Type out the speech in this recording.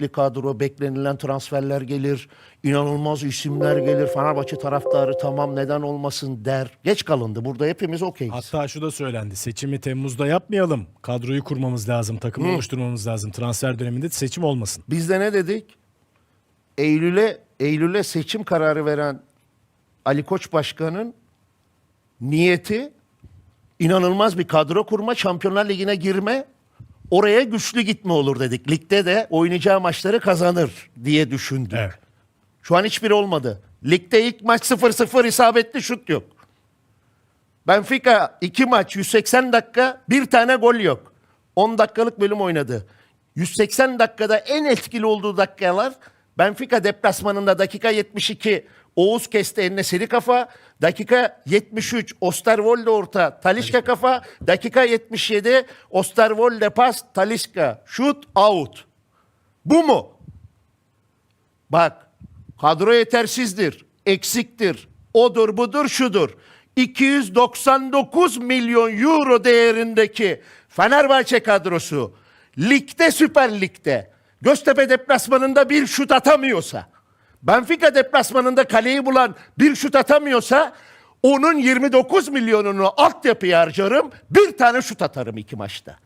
nitelikli kadro, beklenilen transferler gelir, inanılmaz isimler gelir. Fenerbahçe taraftarı tamam neden olmasın der. Geç kalındı. Burada hepimiz okeyiz. Hatta şu da söylendi. Seçimi Temmuz'da yapmayalım. Kadroyu kurmamız lazım, takımı oluşturmamız lazım. Transfer döneminde seçim olmasın. Biz de ne dedik? Eylül'e Eylül'e seçim kararı veren Ali Koç Başkan'ın niyeti inanılmaz bir kadro kurma, Şampiyonlar Ligi'ne girme, oraya güçlü gitme olur dedik. Ligde de oynayacağı maçları kazanır diye düşündük. Evet. Şu an hiçbiri olmadı. Ligde ilk maç 0-0 isabetli şut yok. Benfica 2 maç 180 dakika bir tane gol yok. 10 dakikalık bölüm oynadı. 180 dakikada en etkili olduğu dakikalar Benfica deplasmanında dakika 72 Oğuz kesti eline seri kafa. Dakika 73 Osterwolde orta Talişka kafa. Dakika 77 Osterwolde pas Talişka şut out. Bu mu? Bak kadro yetersizdir, eksiktir, odur budur şudur. 299 milyon euro değerindeki Fenerbahçe kadrosu ligde Süper Lig'de Göztepe deplasmanında bir şut atamıyorsa, Benfica deplasmanında kaleyi bulan bir şut atamıyorsa onun 29 milyonunu altyapıya harcarım, bir tane şut atarım iki maçta.